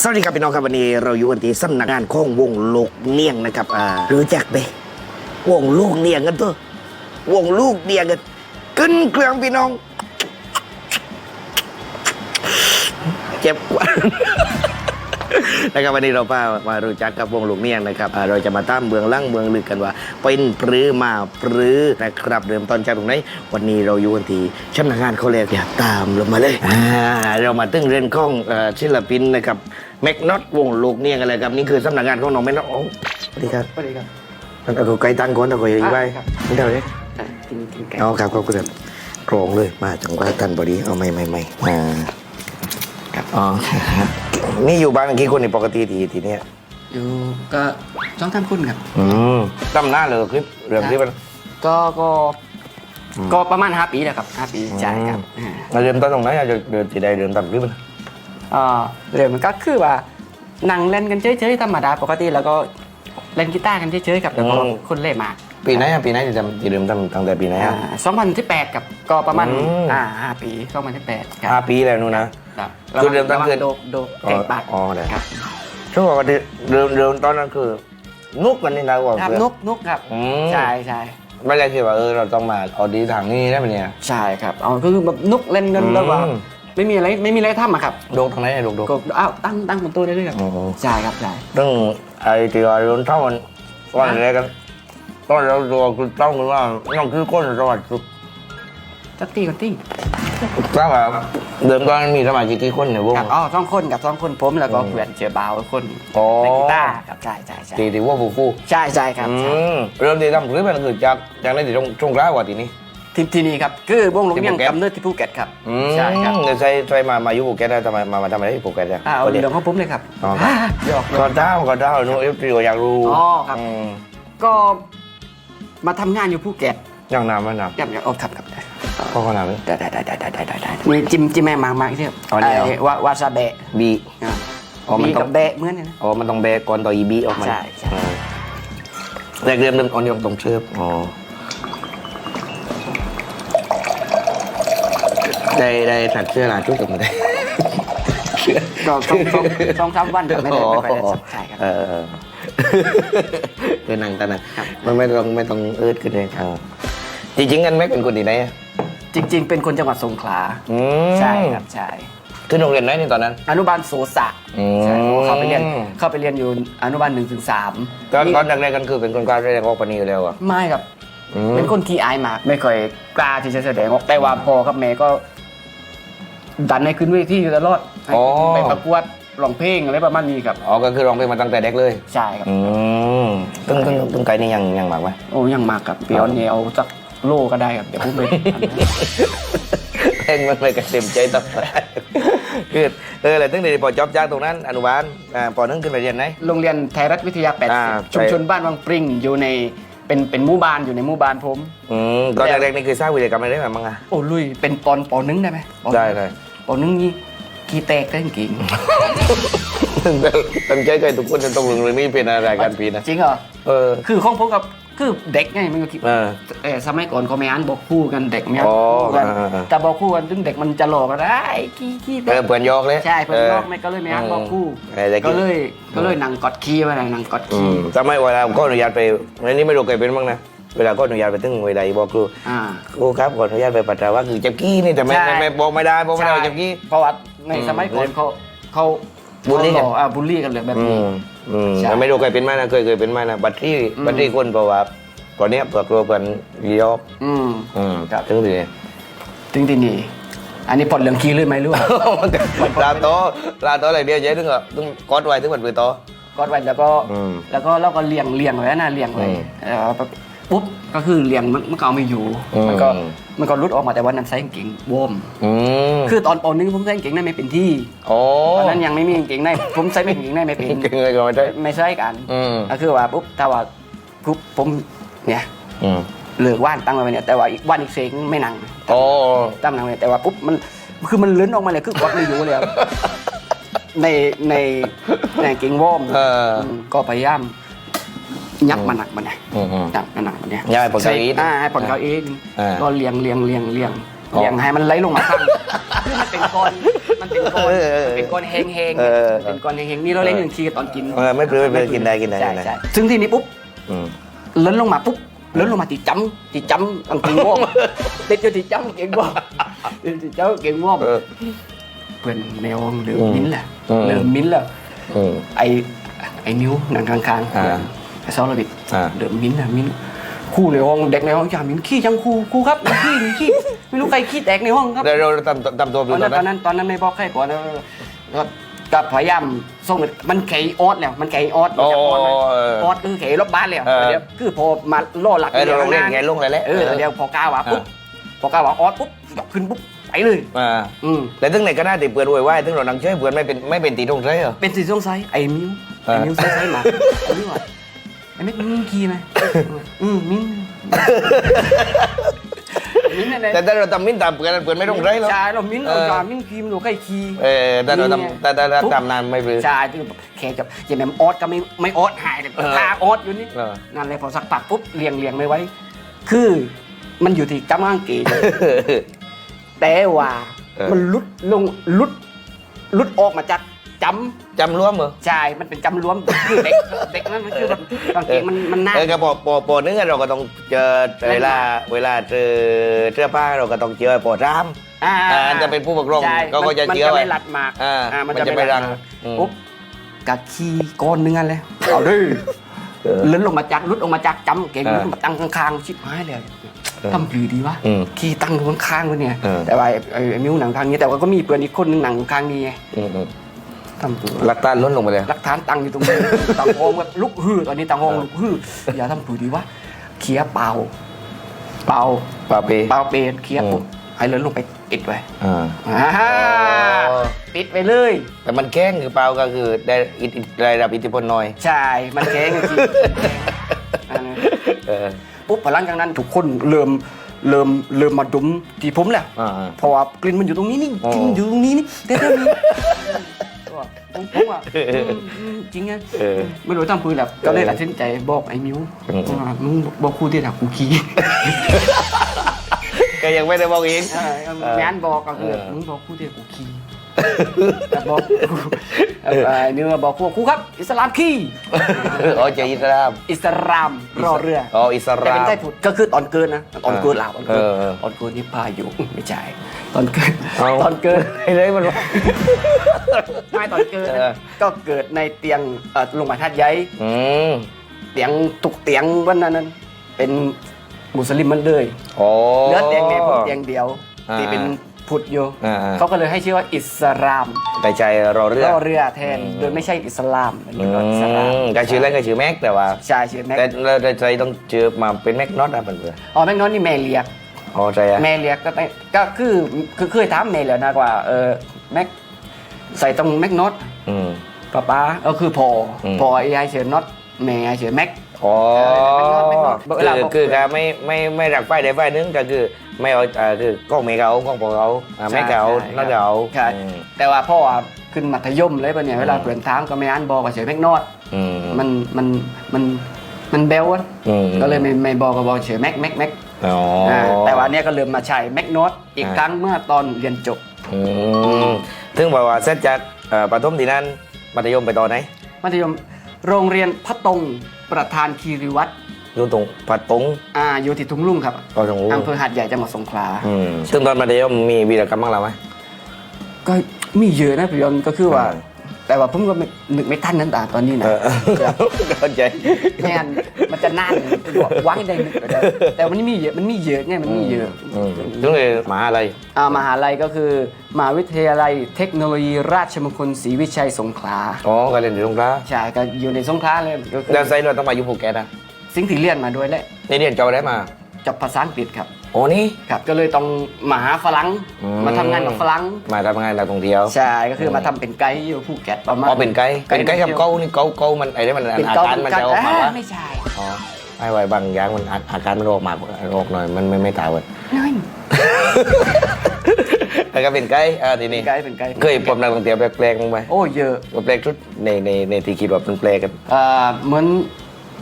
สวัสดีครับพี่น้องครับวันนี้เราอยู่กันที่สำนักงานของวงลูกเนียงนะครับอ่ารู้จักไหมวงลูกเนียงกันตัววงลูกเนียงกันขึ้นเครื่องพี่น้อง เจ็บกว่านะครับวันนี้เราพามารู้จักกับวงลูกเนียงนะครับอ่าเราจะมาตามเมืองล่างเมืองลึกกันว่า เป็นปรือมาปรือนะครับเริ่มต้นจากตรงไหนวันนี้เราอยู่กันที่ชั้นงานเขาเลยอยาตามเรามาเลยอ่าเรามาตึ้งเรียนข้องเอ่อศิลปินนะครับ แม็กน็อตวงลูกเนียงอะไรครับนี่คือสำนักงานของน้องแม็กน็อตโอ้สวัสดีครับสวัสดีครับมันเอาไกลตังก่อนตะโกยอีกไว้ครับไม่ได้เลยอะกินกินไก่เอาครับขอบคุณครับโครงเลยมาจังหวะทันบอดีเอาไม่ไม่ไม่อ่าครับอ๋อนี่อยู่บ้านกี่คนในปกติทีทีเนี้ยอยู่ก็ช่องท่านคุณครับอืมตั้มหน้าเลยคลิปเรื่องที่มันก็ก็ก็ประมาณห้าปีแล้วครับห้าปีใช่ครับอ่าเราเริ่มต้นตรงไหนอะเดินเดินที่ใดเดินตามคลิปมัน เอ่อเรื่องมันก็คือว่านั่งเล่นกันเฉยๆธรรมดาปกติแล้วก็เล่นกีตาร์กันเฉยๆครับแล้วก็คนเล่นมาปีไหนอะปีไหนที่ทำที่เริ่มทำตั้งแต่ปีไหนอะสองพันที่แปดกับก็ประมาณอืมอ่าห้าปีสองพันที่แปดครัห้าบปีแล้วนู่นนะครับคือเริ่มตั้งแต่ระหว่างโดกโดกแก่งปากอ๋อได้ครับช่วงว่าเริ่มเริ่มตอนนั้นคือ นุกกันนี่นะว่าครับเพื่อนนุกนุกครับอืมใช่ใช่ไม่ได้คิดว่าเออเราต้องมาเอาดีทางนี้ได้ไหมเนี่ยใช่ครับเอาก็คือแบบนุกเล่นกันแล้วว่าอืม ไม่มีอะไรไม่มีอะไรทำอะครับโดกทางไหนอะโดกโดกก็อ้าวตั้งตั้งบนตู้ได้ด้วยครับอ๋อใช่ครับใช่เรื่องไอ้ที่ว่าเรื่องเท่ามันวันแรกกันตอนเราตัวคือต้องคือว่าน้องคือคนจังหวัดสุดจักตี้กันตี้ทราบว่าเดิมตอนมีสมาชิกกี่คนในวงครับอ๋อสองคนกับสองคนผมแล้วก็เพื่อนเจอบาวคนอ๋อเล่นกีตาร์ครับใช่ใช่ใช่ตีที่ว่าผู้คู่ใช่ใช่ครับอืใช่มเริ่มที่ทำคลิปมันคือจากจากในที่ตรงตรงกลางว่าทีนี้ ที่ที่นี่ครับคือวงหลงที่เมียงภูเก็ตกำเนิดที่ภูเก็ตครับอืมใช่ครับเดี๋ยวใช้ใช้มามาอยู่ภูเก็ตได้ทำไมมามาทำอะไรที่ภูเก็ตอะอ่าเอาก็เดี๋ยวเรื่องของผมเลยครับอ๋อครับอ่าหยอกหยก็อกเจ้าก็เจ้าหนูเอฟซีก็อยากรู้อ๋อครับมก็มาทำงานอยู่ภูเก็ตยังนำไม่นยับยับโอ้ครับครับได้ำก็ขนาดนี้ได้ได้ได้ได้ได้ได้ได้มีจิ้มจิ้มแม่มามาอีกทีครับอ๋อนี่เหรอไอ้วาวาซาเบะบีอ่าอ๋อมันมีต้องกับเบะเหมือนกันนะอ๋อมันต้องแบกก่อนต่ออีบีออกมาใช่ใช่อืมแรกเริ่มเริ่มตอนนี้ต้องเชิบอ๋อ ได้ได้ตัดเสื้อลาชุดกับมาได้ก็ต้องต้องต้องสามวันไม่ได้ไม่ได้ใช่ครับ เออเออคือนั่งตอนนั้นมันไม่ต้องไม่ต้องเอิดขึ้นเลยครับจริงๆกันไม่เป็นคนที่ไหนอะจริง ๆ เป็นคนจังหวัดสงขลาอืมใช่ครับใช่ขึ้นโรงเรียนไหนนี่ตอนนั้น อนุบาลโสสะอืม ใช่เข้าไปเรียนเข้าไปเรียนอยู่อนุบาลหนึ่งถึงสามตอนตอนแรกๆกันคือเป็นคนกล้าแสดงออกปานนีอยู่แล้วอะไม่ครับ อืม เป็นคนขี้อายมาก ไม่เคยกล้าที่จะแสดงออกแต่ว่าพ่อกับแม่ก็ ดันให้ขึ้นเวทีอยู่ตลอดให้อ๋อ ไปประกวดร้องเพลงอะไรประมาณนี้ครับอ๋อก็คือร้องเพลงมาตั้งแต่เด็กเลย ใช่ครับอืมตึ้งตึ้งตึ้งไกลนี่ยังยังหมากไหมโอ้ยังมากครับเปียอนเนี่ยเอาสักโลก็ได้ครับเดี๋ยวพูดไปเพลงมันไม่กระเต็มใจต่อไปคือเอออะไรตึ้งเดี๋ยวพอจอบจากตรงนั้นอนุบาลอ่าพอนึงขึ้นไปเรียนไหน โรงเรียนไทยรัฐวิทยา อ่า80 ชุมชนบ้านวังปริงอยู่ในเป็นเป็นหมู่บ้านอยู่ในหมู่บ้านผม อืมตอนแรกๆนี่คือสร้างวิธีกรรมอะไรได้ไหมมั้งอะ โอ้ลุยเป็นปอนปอนึงได้ไหมปอได้ได้ ปอนึงนี่ขี้แตกได้จริงตั้งใจใจทุกคนจะต้องลงเรื่องนี้เป็นอะไรกันปีนะจริงเหรอเออคือของผมกับคือเด็กไงมันก็คิดเออเออสมัยก่อนเขาไม่อ่านบอกคู่กันเด็กไม่อ่านอ๋อคู่กันอ่าอ่าแต่บอกคู่กันซึ่งเด็กมันจะหลอกกันได้ขี้ขี้เออเพื่อนยอกเลยใช่เพื่อนยอกไม่ก็เลยไม่อ่านบอกคู่เออแต่ก็เลยก็เลยนั่งกอดขี้ไว้นั่งกอดอืขี้มทำไมเวลาก็อนุญาตไปอันนี้ไม่รู้เคยเป็นบ้างนะ เวลาก็อนุญาตไปถึงเวลาบอกครูอ่า ครูครับขออนุญาตไปปัสสาวะคือจับกี้นี่แต่ไม่ใช่ ไม่ไม่บอกไม่ได้บอกไม่ได้ว่าจับกี้ เพราะว่าในอืมสมัยก่อนเขาเขาบูลลี่กัน เขาหอ่าบูลลี่กันเลยแบบอืนี้ มอืมใช่แต่ไม่รู้เคยเป็นไหมนะเคยเคยเป็นไหมนะบัตรที่อืม บัตรที่คนเพราะว่าตอนเนี้ยเปิดครัวเปิดยอกอืม อืมครับ ถึงดีถึงที่นี่อันนี้พอดเรื่องขี้เลยไหมหรือว่าลาโตลาโตอะไรเดียวเจ๊ถึงอะถึงกอดไว้ถึงวันปืนโตกอดไว้แล้วก็อืมแล้วก็เราก็เลี้ยงเลี้ยงไว้นะเลี้ยงไว้อืมแล้วแบบ ปุ๊บก็คือเลี้ยงมันมันก็เอาไม่อยู่อืม มันก็มันก็รุดออกมาแต่วันนั้นใส่กางเกงวอร์มอืมคือตอนปนึงผมใส่กางเกงในไม่เป็นที่โอ้ตอนนั้นยังไม่มีกางเกงในผมใส่ไม่กางเกงในไม่เป็นเก่งเลยก็ไม่ได้ไม่ใช่กันอืมก็คือว่าปุ๊บถ้าว่าปุ๊บผมเนี่ยอืมเลิกว่านตั้งไว้เนี่ยแต่ว่าอีกวันอีกเสงไม่นั่ง โอ้ตั้งนั่งเลยแต่ว่าปุ๊บมันคือมันเลื้อนออกมาเลยคือกดไม่อยู่เลยครับในในในกางเกงวอร์มเออมก็พยายาม ยับมันหนักมันเนี่ยอืมอืม ยับมันหนักมันเนี่ยย้ายผลเก้าอี้อ่าให้ผลเก้าอี้อ่าก็เลี้ยงเลี้ยงเลี้ยงเลี้ยงอ๋อเลี้ยงให้มันไหลลงมาข้างคือมันมันเป็นก้อนมันเป็นก้อนเออเออมันเป็นก้อนแห้งๆเออเป็นก้อนแห้งๆนี่เราเล่นหนึ่งทีตอนกินเออไม่เปลือยไม่เปลือยกินได้กินได้ใช่กินได้ ใช่ซึ่งทีนี้ปุ๊บ อืมเล้นลงมาปุ๊บเล้นลงมาตีจ้ำตีจ้ำกางเกงม่วงติดอยู่ตีจ้ำเกงม่วงติดตีจ้ำเกงม่วงเออเพื่อนแนวเริ่มอืมมิ้นท์แห ละอืมเริ่มมิ้นท์แล้วอืมไอไอนิ้วหนังข้างๆอ่าเพื่อนไอซอลบิดอ่าเริ่มมิ้นท์อะมิ้นท์คู่ในห้องเด็กในห้องจ่ามิ้นท์ขี้จังครูครูครับขี้ขี้ไม่รู้ใครขี้แตกในห้องครับ เดี๋ยวเราทำทำตัวตดูอนตนั้อนนตอนนั้นนั้นตอนนั้นไม่บอกใครก่อนนะก็ก็พยายามส่งมันไก่ออดแล้วมันไก่ออดโอ้จากออดไหมเออ ออดคือไก่รอบบ้านแล้วเออ เดี๋ยวคือพอมาล่อหลักเออเราเล่นไงลงเลยแหละ เออเดี๋ยวพอกล้าว่าปุ๊บพอกล้าว่าออดปุ๊บยกขึ้นปุ๊บไปเลย อ่าอืมแต่ถึงไหนก็น่าติเปื่อนไว้ไว้ถึงเรานังเชื่อเปื่อนไม่เป็นไม่เป็นตีตรงใช่เหรอ เป็นสีสงสัยไอ้มิ้วเออไอ้มิ้วใส่ใส่มาไอ้มิ้วอะไอ้มิ้วมิ้นขี้ไหมอืมมิ้นมิ้นอะไรแต่ถ้าเราทำมิ้นตามเปื่อนเปื่อนไม่ตรงใช่หรอใช่เรามิ้นเอเราอจามิ้นครีมเราใกล้ขี้เออแต่เรานี่ไงทำแต่แต่เราทำนานไม่เปลือยใช่คือแขกกับอย่างแม่ออดก็ไม่ไม่ออดหายเลยเออทาออดอยู่นี่เออ นั่นเลยพอสักปักปุ๊บเรียงเรียงไม่ไว้ คือมันอยู่ที่กำลังเกจแต่ว่าเออ มันลุดลงลุดลุดออกมาจาก จำจำร่วมเหรอใช่มันเป็นจำรวมคือเด็กเด็กนั่นมันคือแบบกางเกงมันมันหน้าเออก็พอพอพอนึกเราก็ต้องเจอเวลาเวลาเจอเสื้อผ้าเราก็ต้องเจอปอดราม อ่าอ่าจะเป็นผู้ปกครองใช่เขาก็จะมันเชื่อจะไว้ไม่รัดมากอ่าอ่ามันจะไม่รังดากอืม ปุ๊บกะขี้ก้อนนึงอันเลยเอาดิเออเลื่อนลงมาจากลุดออกมาจากจำเก่งอ่ามาตั้งข้างๆชิบหายเลยเออทำหรือดีวะอืมขี้ตั้งอยู่ข้างๆวะเนี่ย เออ แต่ว่าไอ้ไอ้ไอ้มิ้วหนังทางนี้แต่ว่าก็มีเพื่อนอีกคนนึงหนังข้างนี้ไง อืมอืม ทำตัวหลักฐานล้นลงไปเลย หลักฐานตังอยู่ตรงนี้ ตังโองแบบลุกฮือตอนนี้ตังโองลุกฮืออย่าทำหรือดีวะเคลียร์เปล่า เปล่าปาเปเปล่าเปนเคลียร์อืมปุ๊บให้เลื่อนลงไปปิดไว้อ่าอ่าปิดไปเลย แต่มันแข้งคือเปล่าก็คือได้อิทธิได้รับอิทธิพลน้อย ใช่ มันแข็งจริงๆอันนั้นเออปุ๊บพอหลังจากนั้นทุกคนเริ่มเริ่มเริ่มมาดมที่ผมแหละอ่าเพราะว่ากลิ่นมันอยู่ตรงนี้นี่อ๋อกลิ่นมันอยู่ตรงนี้นี่แต่เท่านี้ ผมผมว่าอืมอืมจริงไงเออไม่รู้ทำพื้นแหละก็เลยตัดสินใจบอกไอ้มิวอืมว่ามึงบอกครูที่ถักกูขี้ก็ยังไม่ได้บอกเองเอองานบอกก็คือเออมึงบอกครูที่กูขี้ แต่บอกครูเออไอ้มิวก็บอกครูครูครับ อิสลามขี้ อ๋อเจออิสลาม อิสลามรอเรืออ๋ออิสแต่ลาเป็นมใต้ผุดก็คือตอนเกินนะตอนเกินลาวตอนเกินเออเออตอนเกินนี่พายุไม่ใช่ตอนเกินเอา ตอนเกินไอ้เลยมันว่าไม่ตอนเกินเออ ก็เกิดในเตียงเอ่อโรงพยาบาลทัดใหญ่อืมเตียงตุกเตียงวันนั้นนั้นเป็นมุสลิมมันเลยโอ้เหลือเตียงเดียวเตียงเดียว อ่าที่เป็นผุดอยู่อ่าๆ เขาก็เลยให้ชื่อว่าอิสลามแต่ใจรอเรือล่อเรือแทนอืมโดยไม่ใช่อิสลามมันอืเรียกว่าอิสลามมก็ชื่อเล่นก็ชื่อแม็กแต่ว่า ใช่ชื่อแม็กแต่เราใจต้องเจอมาเป็นแม็กน็อตอะเพื่อนอ๋อแม็กน้อยนี่แม่เรียกๆอ๋อใจอะแม่เรียกก็ได้ก็คือคือเคยถามแม่แล้วนะว่าเออแม็กใส่ตรงแม็กน็อตอืม ป้าป้าก็คือพออม พอไอ้ยายเฉยน็อตแม่ยายเฉยแม็ก อ๋อแม็กน็อตแม็กน็อตเวลาคือบอกคือการไม่ไม่ไม่รักไฟใดไฟหนึงก็คือไม่เอาอ่าคือก้องเมเขาก้องปอเขาอ่าใช่แม่เขาใช่น่าจะเอาใช่อืม แต่ว่าพ่ออะขึ้นมัธยมเลยปะเนี่ยเวลาเปลี่ยนทางก็ไม่อ่านบอกว่าเฉยแม็กน็อตอืมมันมันมันมันเบลอะอืมก็เลยไม่ไม่บอกก็บอกเฉยแม็กแม็กแม็กอ๋อออ่าแต่ว่าเนี่ยก็เริ่มมาใช้แม็กน็อตอีกอ่า ครั้งเมื่อตอนเรียนจบ อืมซึ่งบอกว่าเสร็จจากเอ่อประถมที่นั่นมัธยมไปต่อไหน มัธยมโรงเรียนพระตรง ประธานคีรีวัตรอยู่ตรงปัดตรงอ่าอยู่ที่ทุ่งลุงครับก็ตรงนู้นอำเภอหาดใหญ่จังหวัดสงขลาอืมซึ่งตอนมัธยมมีวีรกรรมบ้างหรือไหมก็มีเยอะนะพี่ยนต์ก็คือว่าอืม แต่ว่าผมก็ไม่นึกไม่ทันนั้นตาตอนนี้นะเออเข้าใจแม่นมันจะนานไว้ได้นึกก็ได้แต่มันมีเยอะมันมีเยอะไงมันมีเยอะอืมซึ่งเลยมหาอะไรอ่ามหาลัยก็คือมหาวิทยาลัยเทคโนโลยีราชมงคลศรีวิชัยสงขลาอ๋อก็เรียนอยู่ตรงกลางใช่ก็อยู่ในสงขลาเลยก็คือแล้วไซเราต้องมาอยู่ภูเก็ตนะสิ่งที่เรียนมาด้วยแหละนี่เรียนจบได้มาจบภาษาอังกฤษครับ โอ้นี่ ครับก็เลยต้องมาหาฝรั่งอืม มาทำงานกับฝรั่งมาทำงานนักท่องเที่ยวใช่ก็คือมาทำเป็นไกด์อยู่ภูเก็ตประมาณ อ๋อเป็นไกด์เป็นไกด์กับท่องที่ยวเก้านี่เก้าเก้ามันไอ้นี่มันเป็นอาเกาการมันจะออกมาเวะไม่ใช่อ๋อไอ้ไว้บางอย่างมันอาอาการมันออกมาออกหน่อยมันไม่ไม่ตายเว้ยนั่นแล้วก็เป็นไกด์อ่าทีนี้เป็นไกด์เป็นไกด์เคยพบนักท่องเที่ยวแปลกๆมั้างไหมโอ้เยอะว่าแปลกชุดในในในที่คิดว่าเป็นแปลกกันเอ่อเหมือน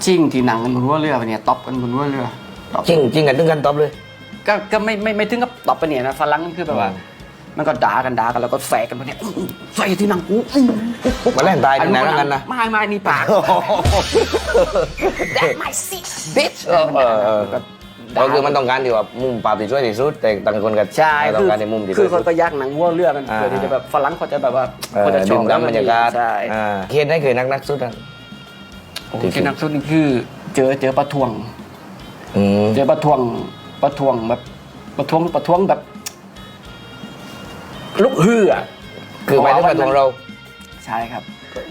ชิงที่หนังกันบนหัวเรือเนี่ยตบกันบนหัวเรือตบจริงจริงกันถึงกันตอบเลย ก็ก็ไม่ไม่ไม่ถึงกับตบไปเนี่ยนะฝรั่งคือแบบว่าอืมมันก็ด่ากันด่ากันแล้วก็แสกันไปเนี่ยอื้อใส่ที่หนังกูอื้อมาเล่นตายที่ไหนแล้วกันนะ ไม่ไม่นี่ปาก That my seat bitch เออเออเออก็คือมันต้องการที่ว่ามุมปราบที่ช่วยที่สุด แต่ต่างคนก็ใช่ต้อคืงอการในมุมที่คือสเขาวยก็ยักหนังวัวเรือมันอ่า เพื่อที่จะแบบฝรั่งเขาจะแบบว่าเออเขาจะชดื่อบมด่ำบรรยากาศใช่อ่าเคสได้เคยนักนักสุดอะ โอ้เคนักสุดนี่คือ เจอเจอประท้วง อืม เจอประท้วง ประท้วงแบบประท้วงประท้วงแบบลุกฮืออะคือไปที่ประท้วงเรา ใช่ครับ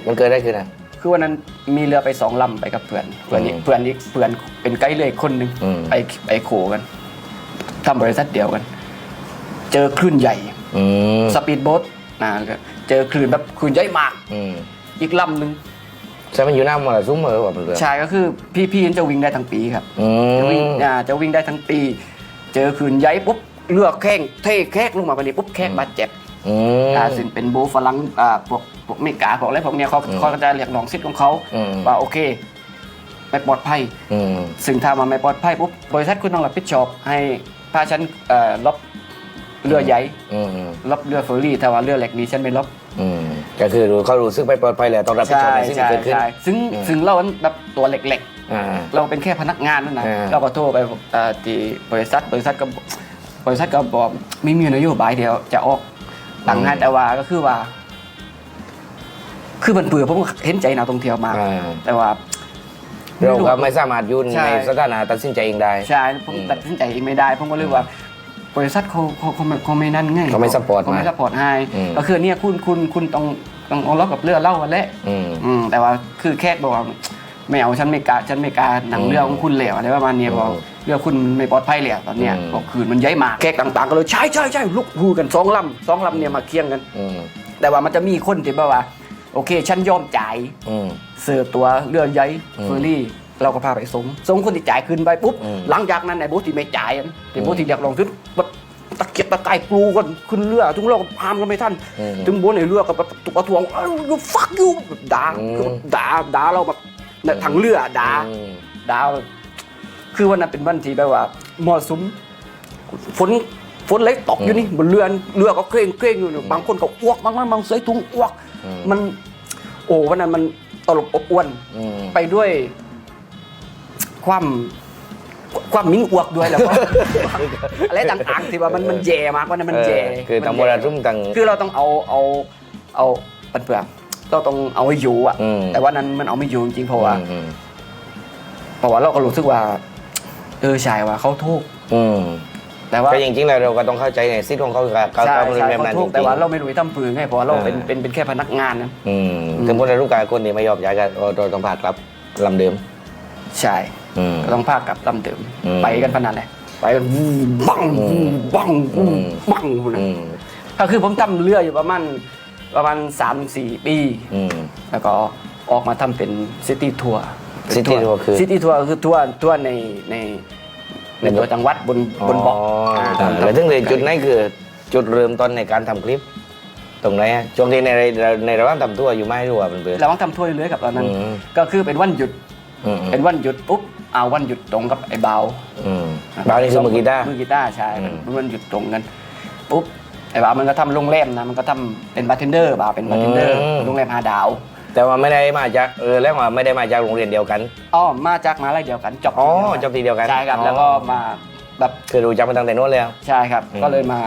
มันเกิดได้คือนะคือวันนั้นมีเรือไปสองลำไปกับเพื่อนเพื่อนอีกอืมเพื่อนอีกเพื่อนเป็นไกด์เรืออกคนหนึ่งอืมไปไปโขกันทำบริษัทเดียวกัน เจอคลื่นใหญ่อืมสปีดโบ๊ทนะก็เจอคลื่นแบบคลื่นใหญ่มากอืมอีกลำหนึ่ง ใช่มันอยู่หน้ามรสุมเหรอว่าเป็นเรือใช่ก็คือพี่พี่จะวิ่งได้ทั้งปีครับอืจะวิ่งมอ่าจะวิ่งได้ทั้งปี เจอคลื่นใหญ่ปุ๊บเรือแข้งเทแคกลงมาไปนี่ปุ๊บแคกบาดเจ็บอืม อ่าซึ่งเป็นโบฝรั่งอ่าพวกพวกอเมริกาพวกอะไรพวกเนี้ยเขาอืมเขาก็จะเรียกน้องซิดของเขาอืม ว่าโอเคไม่ปลอดภัย อืม ซึ่งถ้ามันไม่ปลอดภัยปุ๊บบริษัทคุณต้องรับผิดชอบให้พาฉันเอ่อลบ เรือใหญ่อืมลบเรือเฟอร์รี่แต่ว่าเรือเล็กนี้ฉันไม่ลบอืมก็คือรู้เขารู้สึกไปปลอดภัยแล้วต้องรับผิดชอบในสิ่งที่เกิดขึ้นซึ่งอืมซึ่งเราแบบตัวเล็กอ่าๆเราเป็นแค่พนักงานนั่นนะอ่าเราก็โทรไปเอ่อที่บริษัทบริษัทก็บริษัทก็บอกไม่มีนโยบายเดียวจะออกต่างงานแต่ว่าก็คือว่า คือมันเปื่อผมก็เห็นใจนักท่องเที่ยวมากอ่าแต่ว่าเราก็ไม่สามารถอยุ่นใช่ในสถานะตัดสินใจเองได้ใช่ผมอืมตัดสินใจเองไม่ได้ผมก็เลยว่า บริษัทเขาเขาเขาไม่เขาไม่นั่นไงเขาไม่ support เขาไม่มาสปอร์ตให้อืม ก็คือเนี่ยคุณคุณคุณต้องต้องเอาล็อกกับเรือเล่ากันแหละอืม อืมแต่ว่าคือแค่บอกว่าไม่เอาฉันไม่กล้าฉันไม่กล้าหนังอืมเรือของคุณแล้วอะไรประมาณเนี้ยอืมบอกเรือคุณไม่ปลอดภัยแล้วตอนเนี้ยอืม บอกคืนมันย้ายมาแขกต่างๆ ก็เลยใช่ใช่ใช่ลุกฮูกันสองลำสองลำเนี่ยมาเคียงกัน อืมแต่ว่ามันจะมีคนที่แบบว่า โอเคฉันยอมจ่าย อืม เสิร์ฟตัวเรือใหญ่อืมเฟอร์รี่ เราก็พาไปส่งส่งคนที่จ่ายคืนไปปุ๊บ อืมหลังจากนั้นไอ้โบ๊ทที่ไม่จ่ายอันไอ้โบ๊ทอืมที่อยากลงทุนแบบ ตะเกียบตะกายกลูกันขึ้นเรือทุกเราก็พามกันไม่ทันอืมถึงบนไอ้เรือก็แบบตุกกระทวงเอ้า you fuck you ด่าอืม คือด่าด่าเราแบบเนี่ยทั้งเรือด่า อืมด่าคือวันนั้นเป็นวันที่แบบว่าหมอสุมฝนฝนเล็กตกอยู่นี่บนเรือเรือก็เคร่งเคร่งอยู่เนี่ยบางคนก็อ้วกบางคนบางใส่ถุงอ้วก อืม มัน โอ้วันนั้นมันตลบอบอวน อืม ไปด้วยความ ความมิ้นอวกด้วยแล้วก็ อะไรต่างๆที่ว่ามันมันแย่มากวันนั้นมันแย่เออคือทั้งนมแย่รสุมทั้งคือเราต้องเอาเอาเอาปันเปลือกเราต้องเอาให้อยู่อะอืม แต่วันนั้นมันเอาไม่อยู่จริงๆเพราะว่าอืมเพราะว่าเราก็รู้สึกว่า เออใช่ว่าเขาทุกข์อืมแต่ว่า ก็จริงๆแล้วเราก็ต้องเข้าใจในสิทธิ์ของเขากับเขาใช่เขาเป็นใช่แบบเขานั้นจทุริกข์งแต่ว่าเราๆไม่รู้จะทำปืนไงเพราะว่าเราเป็นอ่าเป็นเป็นแค่พนักงานนะอืม ถึงพลลูกกายคนนี้ไม่ยอมย้ายกันเราต้องพากลับลำเดิม ใช่อืม ก็ต้องพากกลับลำเดิมอืมไปกันพนันเลยไปกันวูบังอืมบังอืมบังนะอืมก็คือผมทำเรืออยู่ประมาณประมาณสามสี่ปีอืมแล้วก็ออกมาทำเป็นซิตี้ทัวร์ City Tour คือซิตี้ทัวร์คือทัวร์ทัวร์ในในในตัวจังหวัดบนบนบกอ่าอ่าแล้วถึงเลยจุดนั้นคือจุดเริ่มต้นในการทำคลิปตรงไหนฮะช่วงที่ในในระหว่างทำตัวอยู่ไม่รู้ว่าเป็นเบื่อระวังทำทัวร์เรื่อยๆกับตอนนั้นอืมก็คือเป็นวันหยุดอืมเป็นวันหยุดปุ๊บ เอาวันหยุดตรงกับไอ้เบาอืมบาวนี่คือมือกีตาร์ มือกีตาร์ใช่อืมเป็นวันหยุดตรงกันปุ๊บไอ้เบามันก็ทำโรงแรมนะมันก็ทำเป็นบาร์เทนเดอร์บาร์เป็นบาร์เทนเดอร์โรงแรมห้าดาวแต่ว่าไม่ได้มาจากเออแล้วว่าไม่ได้มาจากโรงเรียนเดียวกัน อ๋อมาจากมหาลัยเดียวกันจบอ๋อที่จบทีเดียวกันใช่ครับอ๋อ แล้วก็มาแบบ คือรู้จักมาตั้งแต่โน้นแล้ว ใช่ครับ อืมก็เลยมา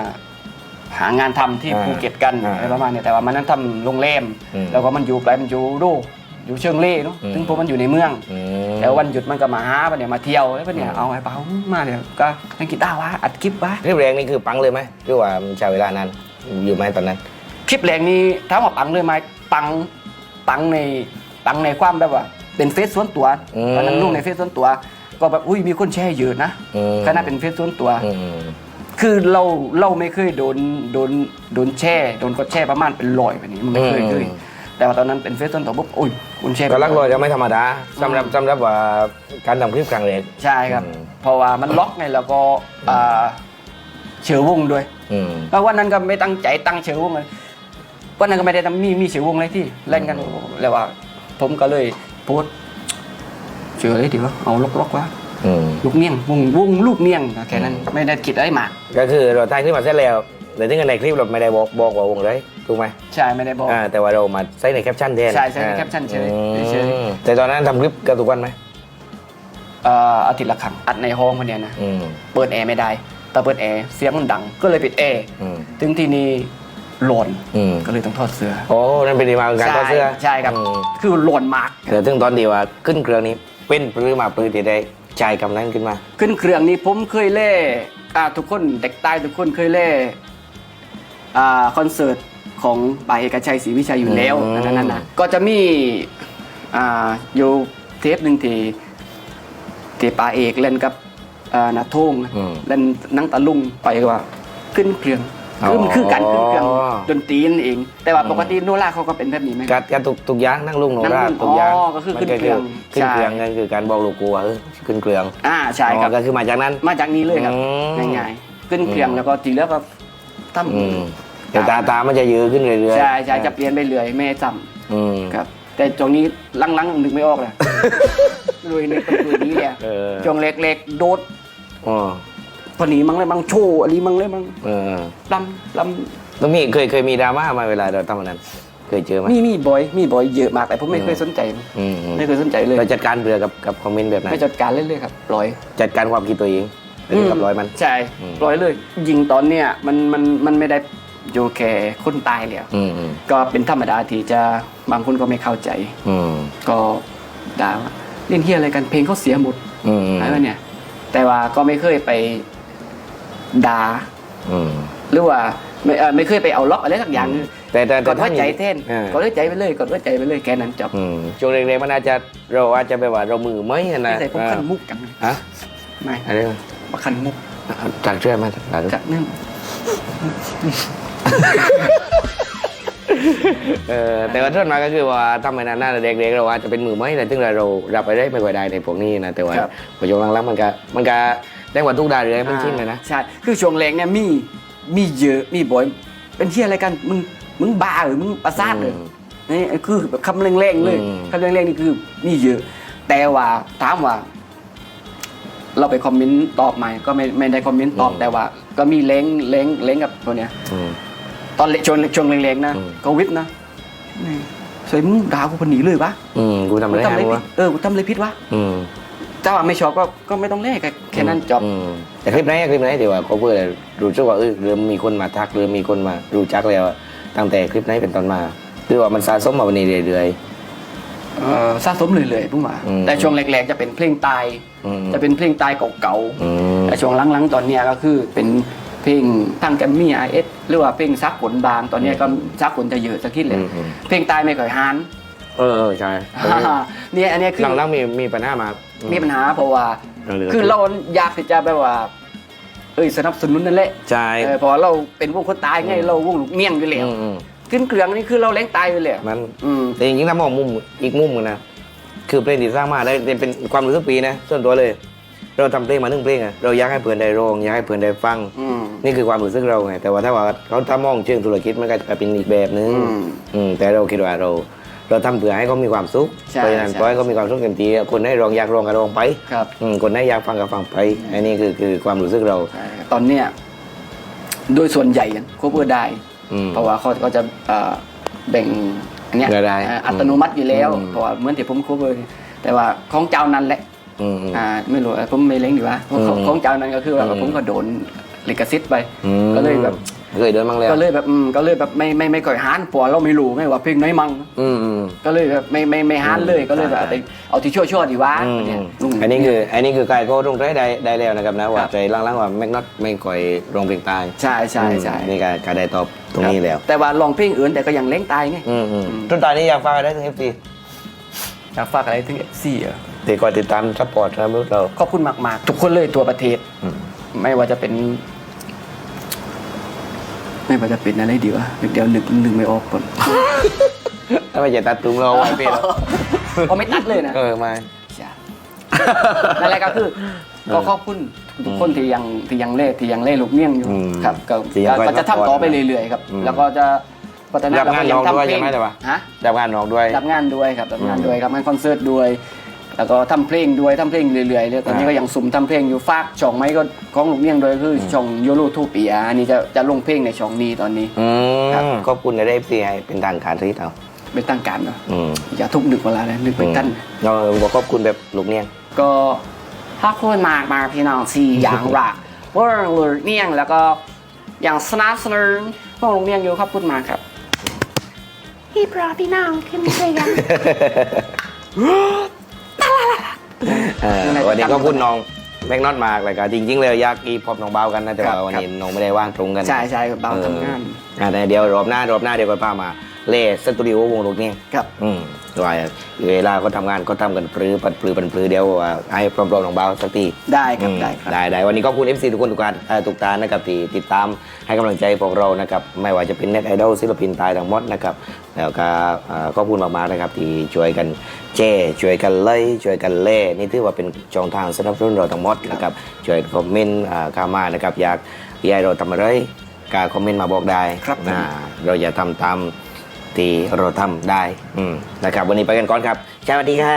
หางานทำที่อ่าภูเก็ตกันอ่าอะไรประมาณเนี้ยแต่ว่ามันนั้นทำโรงแรมอืมแล้วก็มันอยู่ไกลมันอยู่ดูอยู่เชิงเล่เนาะอืมซึ่งผมมันอยู่ในเมือง อืม แล้ววันหยุดมันก็มาหาปะเนี่ยมาเที่ยวแล้วปะเนี่ยอืมเอาไอ้เปามาเดี๋ยวก็เล่นกีตาร์วะอัดคลิปวะคลิปแรงนี่คือปังเลยไหมหรือว่ามันใช้เวลานานอยู่ไหมตอนนั้น คลิปแรงนี้ถามว่าปังเลยไหมปังปังในปังในความแบบว่า เป็นเฟซส่วนตัวอืมตอนนั้นลงในเฟซส่วนตัว ก็แบบอุ้ยมีคนแชร์เยอะนะอืมก็น่าเป็นเฟซส่วนตัวอืมคือเราเราไม่เคยโดนโดนโดนแช่โดนกดแช่ประมาณเป็นร้อยแบบนี้มันไม่เคยอืมเคย แต่ว่าตอนนั้นเป็นเฟซส่วนตัวปุ๊บอุ้ยคุณแช่ก็ลักลอยจะไม่ธรรมดาสำหรับสำหรับว่าการทำคลิปครั้งแรกใช่ครับอืมเพราะว่ามันล็อกไงแล้วก็อ่าเชื่อวงด้วยอืมแล้ววันนั้นก็ไม่ตั้งใจตั้งเชื่อวงเลยวันนั้นก็ไม่ได้ทำมีมีเชื่อวงเลยที่เล่นกันแล้วว่า ผมก็เลยโพสต์เชื่อเลยดีว่าเอาล็อกๆวะอืมลูกเนียงวงวงลูกเนียงแค่นั้นไม่ได้คิดอะไรมาก ก็คือเราถ่ายคลิปมาเสร็จแล้วแต่ที่ในคลิปเราไม่ได้บอกบอกว่าวงไร ถูกไหมใช่ไม่ได้บอก อ่าแต่ว่าเรามาใส่ในแคปชั่นแทนใช่ใส่ในแคปชั่นเฉยอืมเฉย แต่ตอนนั้นทำคลิปกันทุกวันไหมเอ่ออาทิตย์ละครั้งอัดในห้องคนเนี้ยนะ อืม เปิดแอร์ไม่ได้แต่เปิดแอร์เสียงมันดัง ก็เลยปิดแอร์อืมถึงที่นี่ร้อนอืม ก็เลยต้องทอดเสื้อโอ้นั่นเป็นที่มาของการต่อดเสื้อใช่ครับ อืมคือร้อนมาก แต่ถึงตอนที่ว่าขึ้นเครื่องนี้เป็นปรือมาปรือที่ได้ใจายกำนั้นขึ้นมา ขึ้นเครื่องนี้ผมเคยเล่อ่าทุกคนเด็กใต้ทุกคนเคยเล่อ่าคอนเสิร์ต ของปาเอกชัยศรีวิชัยอยู่แล้วอืม นั่นนะก็จะมีอ่าอยู่เทปหนึ่งที่ที่ปาเอกเล่นกับอ่านาทงเล่นหนังตะลุงไปก็ว่าขึ้นเครื่องคือมันคือการขึ้นเครื่องดนตรีนั่นเอง แต่ว่าปกติโนราเขาก็เป็นแบบนี้ไหมกัดกันทุกทุกอย่างนั่งลุงโนนั่งราลุงทุกอย่างอ๋อก็คือขึ้นเครื่องขึ้นเครื่องใช่นั่นคือการบอกลูกกูว่าเออขึ้นเครื่องอ่าใช่ครับ อ๋อก็คือมาจากนั้น มาจากนี้เลยครับอืมง่ายๆขึ้นเครื่องแล้วก็ทีแล้วก็ทอืมำ แต่ตาตามันจะเยอะขึ้นเรื่อยๆใช่ใช่จะเปลี่ยนไปเรื่อยไม่จอืมำครับ แต่จงนี้ลังๆนึกไม่ออกเลยรวยนึกเป็นรวยนี้เลยเออจงเล็กๆโดดอ๋อพอหนีมั้งเลยมั้งโชว์อะไรมั้งเลยมั้งเออลำลแล้วมีเคยเคยมีดราม่ามาเวลาเราทำอันนั้นเคยเจอไหมำมีมีบอยมีบอยเยอะมากแต่ผมไม่เคยสนใจอืมอืมไม่เคยสนใจเลยเราจัดการเรือกับกับคอมเมนต์แบบไหนไม่จัดการเรื่อยๆครับปล่อยจัดการความคิดตัวเองหรือกับร้อยมันใช่อืมปล่อยเลย ยิงตอนเนี้ยมันมันมันไม่ได้ อยู่แค่คนตายเลยอะอืมอืมก็เป็นธรรมดาที่จะบางคนก็ไม่เข้าใจ อืมก็ด่าว่าเล่นเฮียอะไรกันเพลงเขาเสียหมดอืมอืมอะไรเนี่ย แต่ว่าก็ไม่เคยไปด่าอืม หรือว่าไม่เอ่อไม่เคยไปเอาล็อกอะไรสักอย่างแต่แต่กแต่ดหัวใจเต้นออกดหัวใจไปเลยกดหัวใจไปเลยแค่นั้นจบอืมช่วงเด็กๆมันอาจจะเราอาจจะแบบว่าเรามือไม่อะนะไม่ใส่ผมคันมุกจังฮะไม่อะไรวะมาคันมุกตักเชื่อมาตักจากนึ่ง เออแต่ว่าส่วนมากก็คือว่าทำไมนานๆเด็กๆเราอาจจะเป็นมือไม่แต่ซึ่งเรารับไปได้ไม่ค่อยได้ในพวกนี้นะแต่ว่าพอช่วงหลังๆมันก็มันก็ได้กว่าทุกดาเลยมันชินเลยนะ ใช่ คือช่วงแรงเนี่ยมีมีเยอะมีบ่อย เป็นเฮียอะไรกันมึงมึงบ้าหรือมึงประสาทเลยอืมนี่คือแบบคำแรงๆเลยอืม คำแรงๆนี่คือมีเยอะ แต่ว่าถามว่า เราไปคอมเมนต์ตอบใหม่ก็ไม่ไม่ได้คอมเมนต์ตอบแต่ว่า ก็มีเล้งเล้งเล้งกับตัวเนี้ย อืม ตอนเล็กช่วงช่วงเล็กๆนะอืมก็วิทย์นะนี่สวยมึงด่ากูคนหนีเลยวะอืมกูทำอะไรกูทำอะไรให้ผิวะดเออกูทำอะไรผิดวะอืมถ้าว่าไม่ชอบก็ก็ไม่ต้องเล่นแค่นั้นจบอืมแต่คลิปไหนคลิปไหนเดี๋ยวว่าเขาเพื่อรู้สึกว่าเออเริ่มมีคนมาทักเริ่มมีคนมารู้จักแล้วอะตั้งแต่คลิปไหนเป็นต้นมาหรือว่ามันสะสมมาวันนี้เรื่อย เออสะสมเรื่อยๆพุ่งมาอืม แต่ช่วงแรกๆจะเป็นเพลงตายอืมจะเป็นเพลงตายเก่าๆอืม ๆแต่ช่วงหลังๆตอนเนี้ยก็คือเป็นเพลงตั้งแกรมมี่ไอเอส หรือว่าเพลงซักผลบางตอนเนี้ยก็ซักผลจะเยอะสักทีเลยอืมอืม เพลงตายไม่ค่อยฮาน เออเออใช่เนี่ยอันเนี้ยคือ หลังๆมีมีปัญหามามีมี ปัญหาเพราะว่า เหลือ คือเราอยากที่จะแบบว่า เอ้ยสนับสนุนนั่นแหละใช่เออเพราะว่าเราเป็นวงคนตายไงเราวงลูกเมี่ยงอยู่แล้วอืมอืมขึ้นเครื่องนี่คือเราแรงตายอยู่แล้วมัน อืม แต่จริงๆถ้ามองมุมอีกมุมหนึงนะ คือเพลงที่สร้างมาได้เป็นความรู้สึกปีนะ ส่วนตัวเลย เราทำเพลงมาหนึ่งเพลงอะเราอยากให้เพื่อนได้ร้องอยากให้เพื่อนได้ฟัง อืม นี่คือความรู้สึกเราไง แต่ว่าถ้าว่าเขาถ้ามองเชิงธุรกิจมันก็จะเป็นอีกแบบนึงอืมอืมแต่เราคิดว่าเรา เราทำเพื่อให้เขามีความสุขใช่เพราะฉะนั้นใช่ ปล่อยให้เขามีความสุขเต็มที่คนให้ร้องอยากร้องก็ร้องไปครับ อืมคนให้อยากฟังก็ฟังไปอันนี้คือคือความรู้สึกเรา ใช่ครับตอนเนี้ยโดยส่วนใหญ่โคเวอร์ได้ อืมเพราะว่าเขาก็จะเอ่อแบ่งอันเนี้ยรายได้เอ่ออัตโนมัติอยู่แล้ว อืม เพราะว่าเหมือนที่ผมโคเวอร์แต่ว่าของเจ้านั้นแหละ อืมอืม อ่าไม่รู้ผมไม่เล้งดีว่าของอืมของเจ้านั้นก็คือว่าอืม ผมก็โดนลิขสิทธิ์ไป อืมก็เลยแบบ เคยเดินบ้างแล้วก็เลยแบบอืมก็เลยแบบไม่ไม่ไม่ก่อยฮานปัวเราไม่รู้ไงว่าเพลงไหนมั่งอืมอืม ก็เลยแบบไม่ไม่ไม่ฮานเลยก็เลยแบบใช่เอาเอาที่ชั่วชั่วๆดีว่าอืมเนี่ยลุง อันนี้คืออันนี้คือไก่ก็ตรงใจได้ได้แล้วนะครับนะว่าครับ ใจล่างๆว่าแม็กน็อตไม่ก่อยร้องเพลงตายใช่ใช่ใช่อืมนี่การการได้ตอบตรงนี้แล้ว แต่ว่าลองเพลงอื่นแต่ก็ยังเล้งตายไง อืมอืมอืมจนตอนนี้อยากฟังอะไรถึงเอฟซีอยากฝากอะไรถึงซี่อะ ติดคอยติดตามซัพพอร์ตนะมนุษย์เรา ขอบคุณมากๆ ทุกคนเลยตัวประเทศ อืม ไม่ว่าจะเป็น ไม่ว่าจะเป็นอะไรดีวะเดี๋ยวนึกนึกไม่ออกก่อน ถ้าไม่จะตัดตุ้งเราไว้พี่เราก็ไม่ตัดเลยนะ เออมาใช่นั่นแหละก็คือ ก็ขอบคุณทุกคนที่ยังที่ยังเล่ที่ยังเล่ลูกเมี่ยงอยู่อืมครับก็ที่ยังคอยก็จะซัพพอร์ตทำต่อไปเรื่อยๆครับ อืมแล้วก็จะพัฒนารับงานแล้วก็น้องด้วยทำเพลใช่ไหมแต่ว่า ฮะ รับงานน้องด้วย รับงานด้วยครับรับงานอืมด้วยรับงานคอนเสิร์ตด้วย แล้วก็ทำเพลงด้วยทำเพลงเรื่อยๆเลยตอนนี้อ่าก็ยังสุ่มทำเพลงอยู่ฝากช่องไม้ก็ของลูกเนียงโดยคืออช่องโยโรทูปีอันนี้จะจะลงเพลงในช่องนี้ตอนนี้อืครับมขอบคุณในได้พี่ให้เป็นทางการที่เอาเป็นตั้งการเนาะอืมอย่าทุกนึกเวลานะนึกเป็นตั้นเราบอกขอบคุณแบบลูกเนี่ยก็ถ้าคุณมากมาพี่น้องสี่อย่างรักเวิร์ลูกเนียงแล้วก็อย่างสนับสนุนพวกลูกเนียงอยู่ขอบคุณมากครับพี่ปลาพี่น้องขึ้นเสียง เออยังไงวันนี้จะจำก็พูดน้องแม็กนอตมากเลยครับจริง ๆ เลยอยากกีพบน้องเบากันนะแต่ครัว่าบวันครับนี้น้องไม่ได้ว่างตรงกันใช่ใช่กับเบาทำงานเอออะเดี๋ยวรอบหน้ารอบหน้าเดี๋ยวก็พามา เล่สตูดิโอวงลูกเนี่ยครับ อืมว่าเวลาเขาทำงานก็ทำกันปรือปัดปรือปันปรือเดียวว่าให้พร้อมๆน้องเบาสักทีได้ครับอืมได้ครับ ได้ได้วันนี้ขอบคุณ FC ทุกคนทุกการเอ่อทุกตานะครับที่ติดตามให้กำลังใจพวกเรานะครับไม่ว่าจะเป็นเน็ตไอดอลศิลปินตายทั้งหมดนะครับแล้วก็เอ่อขอบคุณมากๆนะครับที่ช่วยกันแจ้ช่วยกันไล่ช่วยกันเล่นี่ถือว่าเป็นช่องทางสนับสนุนเราทั้งหมดนะครับช่วยคอมเมนต์อ่าเข้ามานะครับอยากอยากให้เราทำอะไรก็คอมเมนต์มาบอกได้ครับผม นะ เราจะทำตาม ที่เราทำได้นะครับ วันนี้ไปกันก่อนครับสวัสดีค่ะ